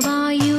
वायु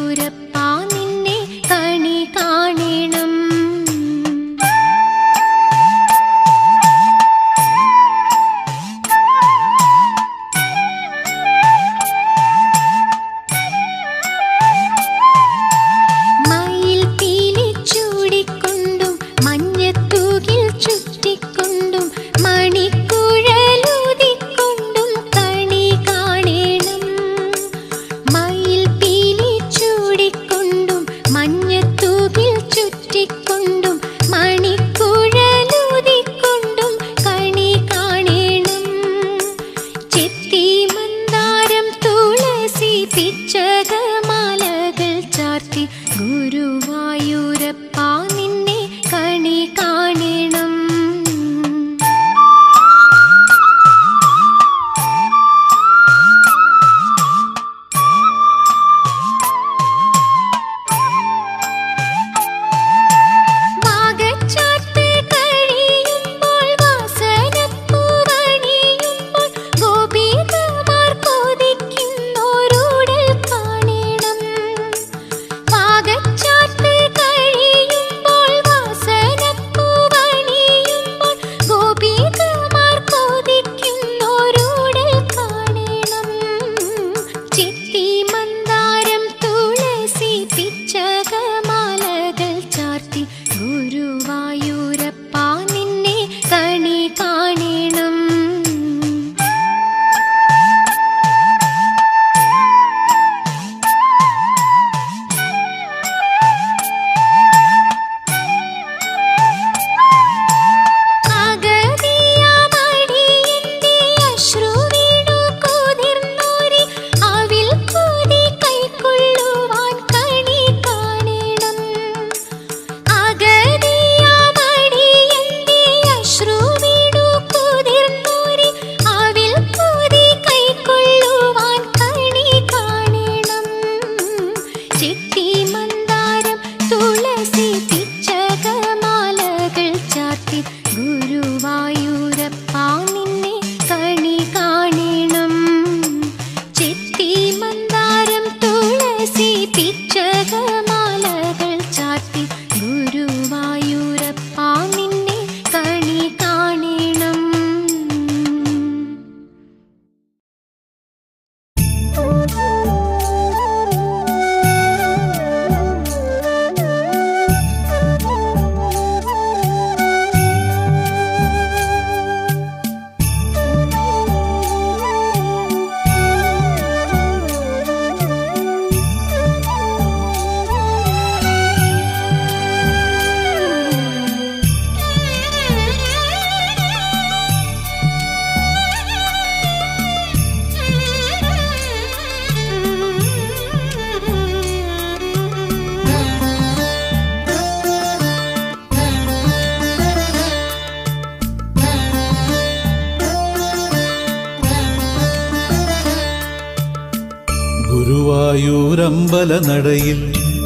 കുമ്പല നടയിൽ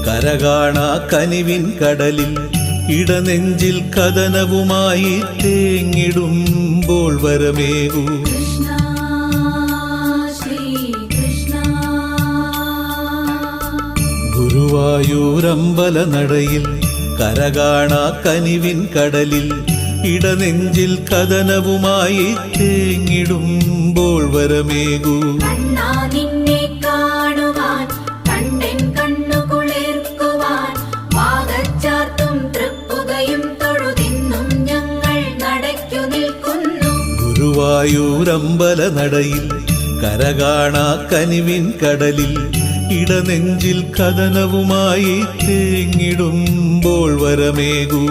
കരകാണ കനിവിൻ കടലിൽ ഇടനെഞ്ചിൽ കഥനവുമായി തേങ്ങിടുമ്പോൾ വരമേകൂ. ഗുരുവായൂരമ്പല നടയിൽ കരകാണ കനിവിൻ കടലിൽ ഇടനെഞ്ചിൽ കഥനവുമായി തേങ്ങിടുമ്പോൾ വരമേകൂ. ഗുരുവായൂരമ്പല നടയിൽ കരകാണാ കനിവിൻ കടലിൽ ഇടനെഞ്ചിൽ കഥനവുമായി തേങ്ങിടുമ്പോൾ വരമേകൂ.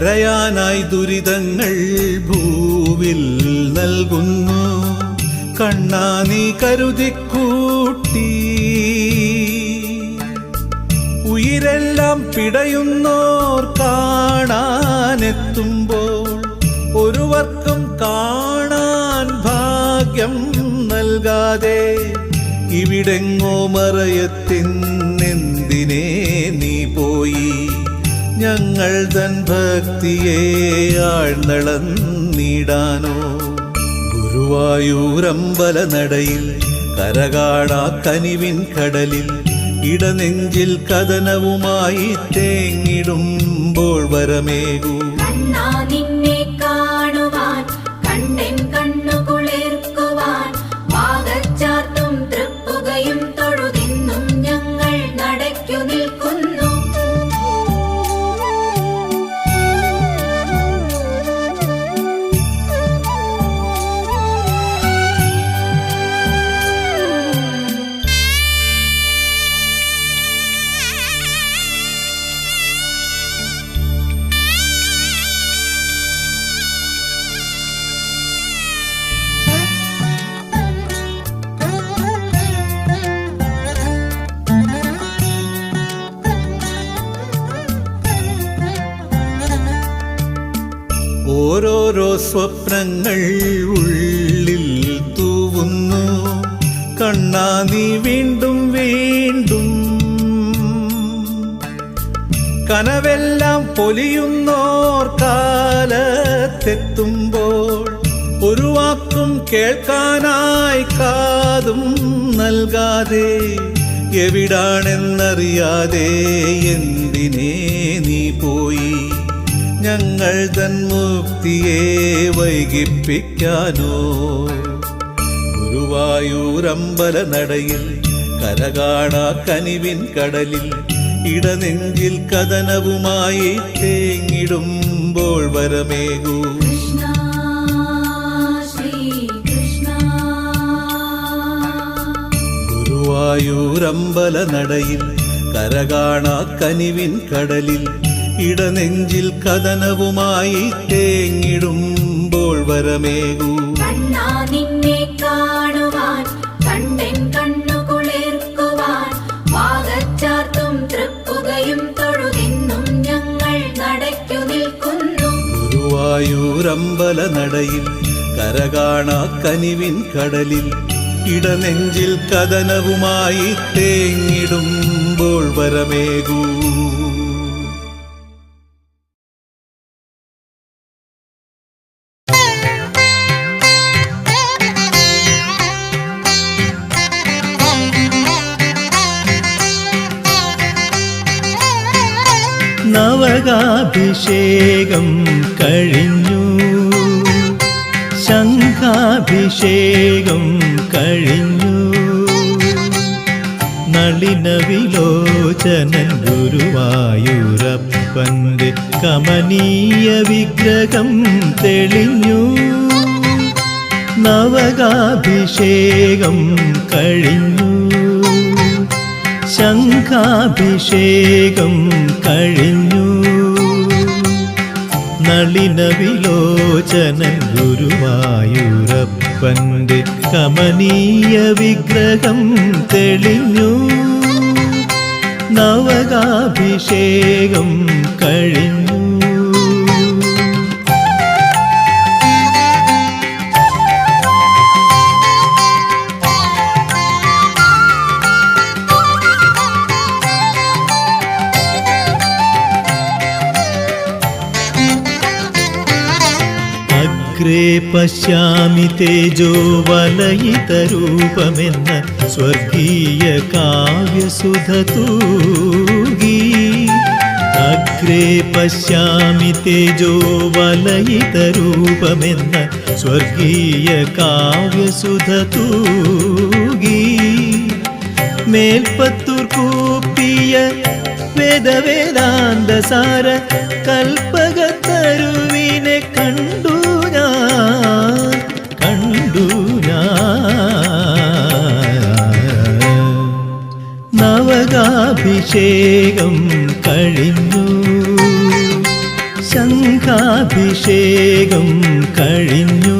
കരയാനായി ദുരിതങ്ങൾ ഭൂവിൽ നൽകുന്നു. കണ്ണാ നീ കരുതിക്കൂട്ടി ഉയരെല്ലാം പിടയുന്നോർ കാണാനെത്തുമ്പോൾ ഒരുവർക്കും കാണാൻ ഭാഗ്യം നൽകാതെ ഇവിടെങ്ങോ മറയത്തിനെന്തിനേ നീ പോയി? ഞങ്ങൾ തൻ ഭക്തിയെ ആഴ്ന്നളന്നിടാനോ ഗുരുവായൂരമ്പല നടയിൽ കരകാടാ കനിവിൻ കടലിൽ ഇടനെഞ്ചിൽ കഥനവുമായി തേങ്ങിടുമ്പോൾ വരമേകൂ. സ്വപ്നങ്ങൾ ഉള്ളിൽ തൂവുന്നു. കണ്ണാ നീ വീണ്ടും വീണ്ടും. കനവെല്ലാം പൊലിയുന്നോർ കാലത്തെത്തുമ്പോൾ ഒരു വാക്കും കേൾക്കാനായി കാതും നൽകാതെ എവിടാണെന്നറിയാതെ എന്തിനേ നീ പോയി? ഞങ്ങൾ തൻ മുക്തിയെ വൈകിപ്പിക്കാനോ? ഗുരുവായൂരമ്പല നടയിൽ കരകാണാ കനിവിൻ കടലിൽ ഇടനെഞ്ചിൽ കഥനവുമായി തേങ്ങിടുമ്പോൾ വരമേകൂ. ഗുരുവായൂരമ്പല നടയിൽ കരകാണാ കനിവിൻ കടലിൽ ഇടനെഞ്ചിൽ കഥനവുമായി തേങ്ങിടുമ്പോൾ വരമേകൂ. നിന്നെ കാണുവാൻ വാഗച്ചാർത്തും തൃപ്പുകയും തൊഴുതിന്നും ഞങ്ങൾ നടയ്ക്കു നിൽക്കുന്നു. ഗുരുവായൂരമ്പല നടയിൽ കരകാണാ കനിവിൻ കടലിൽ ഇടനെഞ്ചിൽ കഥനവുമായി തേങ്ങിടുമ്പോൾ വരമേകൂ. നവകാഭിഷേകം കഴിഞ്ഞു. ശംഖാഭിഷേകം കഴിഞ്ഞു. നളിന വിലോചനൻ ഗുരുവായൂരപ്പന്റെ കമനീയ വിഗ്രഹം തെളിഞ്ഞു. നവകാഭിഷേകം കഴിഞ്ഞു. ശംഖാഭിഷേകം കഴിഞ്ഞു. നളിന വിലോചനൻ ഗുരുവായൂരപ്പന്റെ കമനീയ വിഗ്രഹം തെളിഞ്ഞു. നവകാഭിഷേകം കഴിഞ്ഞു. പശ്യാമി തേജോ വലയിതരൂപമെന്ന സ്വർഗീയ കാവ്യസുധതൂകി അഗ്രേ പശ്യാമി തേജോ വലയിതരൂപമെന്ന സ്വർഗീയ കാവ്യസുധതൂകി മേൽപ്പത്തൂർ വേദവേദാന്തസാര കൽപ്പകത്തരുവിനെ കണ്ടു നവകാഭിഷേകം കഴിഞ്ഞു. ശംഖാഭിഷേകം കഴിഞ്ഞു.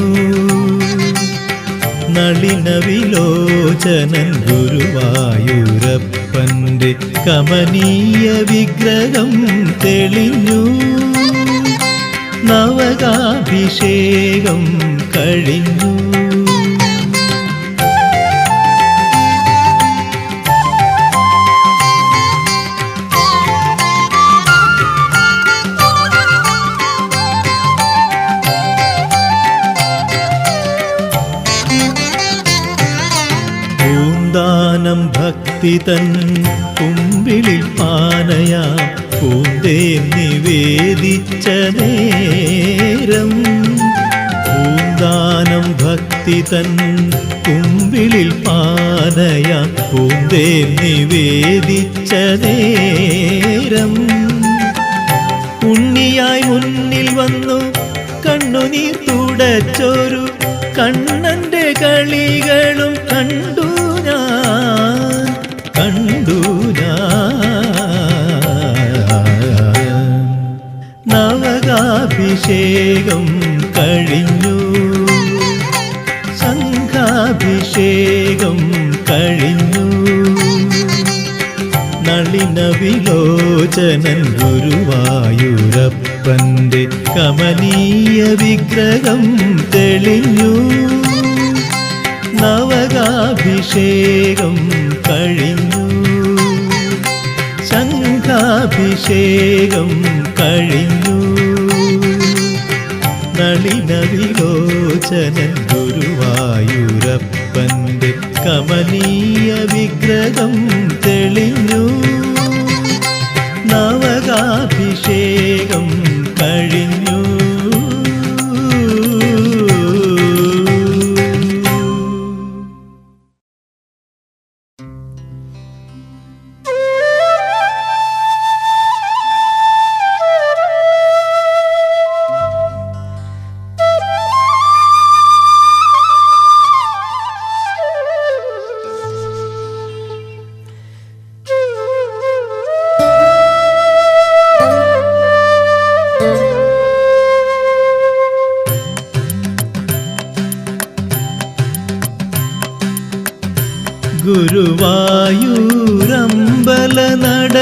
നളിന വിലോചനൻ ഗുരുവായൂരപ്പന്റെ കമനീയ വിഗ്രഹം തെളിഞ്ഞു. നവകാഭിഷേകം കഴിഞ്ഞു. ഭക്തി തൻ കുമ്പിളിൽ പാനയാ പൂന്തേ നിവേദിച്ച നേരം. പൂന്താനം ഭക്തി തൻ കുമ്പിളിൽ പാനയാ പൂന്തേ നിവേദിച്ച നേരം. ഉണ്ണിയായി മുന്നിൽ വന്നു കണ്ണുനീർ തുടച്ചൊരു കണ്ണന്റെ കളികളും കണ്ടു കണ്ടു നവകാഭിഷേകം കഴിഞ്ഞു. സംഘാഭിഷേകം കഴിഞ്ഞു. നളിന വിലോചനൻ ഗുരുവായൂരപ്പന്റെ കമനീയ വിഗ്രഹം തെളിഞ്ഞു. നവകാഭിഷേകം കഴിഞ്ഞു. ശംഖാഭിഷേകം കഴിഞ്ഞു. നളിനവിലോചനൻ ഗുരുവായൂരപ്പന്റെ കമനീയ വിഗ്രഹം തെളിഞ്ഞു. നവകാഭിഷേകം കഴിഞ്ഞു.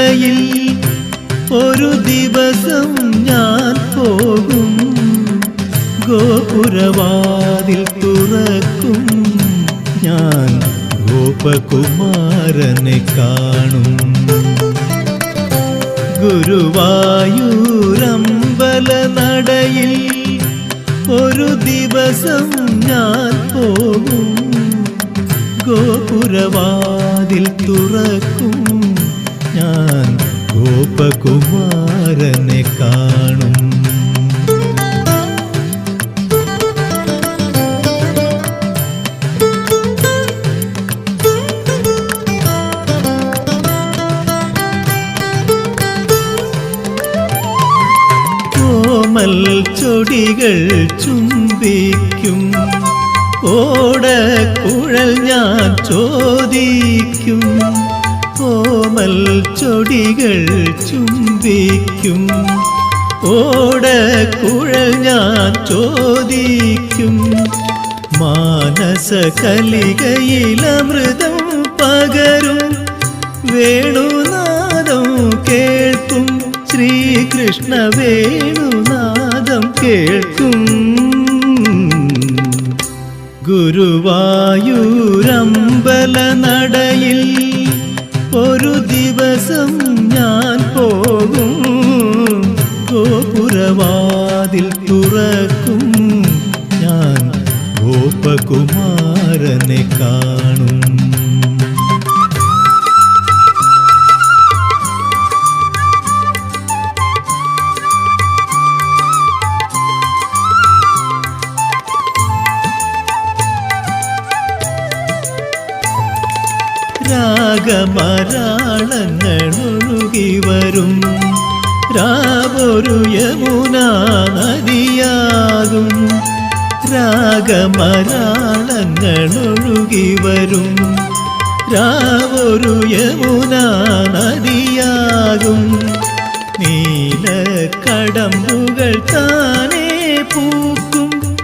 നടയിൽ ഒരു ദിവസം ഞാൻ പോകും. ഗോപുരവാതിൽ തുറക്കും. ഞാൻ ഗോപകുമാരനെ കാണും. ഗുരുവായൂരമ്പല നടയിൽ ഒരു ദിവസം ഞാൻ പോകും. ഗോപുരവാതിൽ തുറക്കും. ഗോപകുമാരനെ കാണും. കോമൽ ചൊടികൾ ചുംബിക്കും. ഓടക്കുഴൽ ഞാൻ ചോദിക്കും. കോമൽ ചൊടികൾ ചുംബിക്കും. ഓടക്കുഴൽ ഞാൻ ചോദിക്കും. മാനസ കലികയിലമൃതം പകരും. വേണുനാദം കേൾക്കും. ശ്രീകൃഷ്ണ വേണുനാദം കേൾക്കും. ഗുരുവായൂരമ്പല ഗോപകുമാരനെ കാണും. രാഗമരാളങ്ങളൊഴുകി വരും. രാവൊരു യമുനാ നദിയാകും. രാഗമരാളങ്ങൾ ഒഴുകി വരും രാവൊരു യമുനാ നദിയാകും നീല കടമ്പുകൾ താനേ പൂക്കും.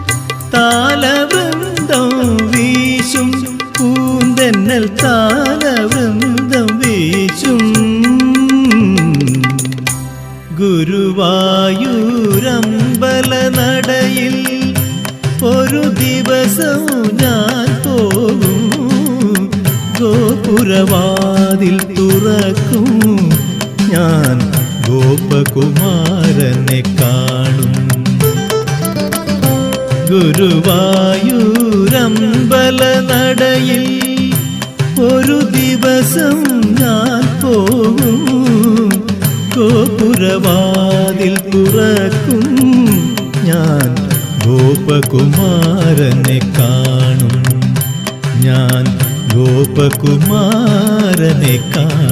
താലവൃന്ദം വീശും. പൂന്തെന്നൽ താലവൃന്ദം വീശും. ഗുരുവായൂരമ്പല ഒരു ദിവസം ഞാൻ പോകും. ഗോപുരവാതിൽ തുറക്കും. ഞാൻ ഗോപകുമാരനെ കാണും. ഗുരുവായൂരമ്പല നടയിൽ ഒരു ദിവസം ഞാൻ പോകും. ഗോപുരവാതിൽ തുറക്കും. ഞാൻ ഗോപകുമാരനെ കാണും. ഞാൻ ഗോപകുമാരനെ കാണും.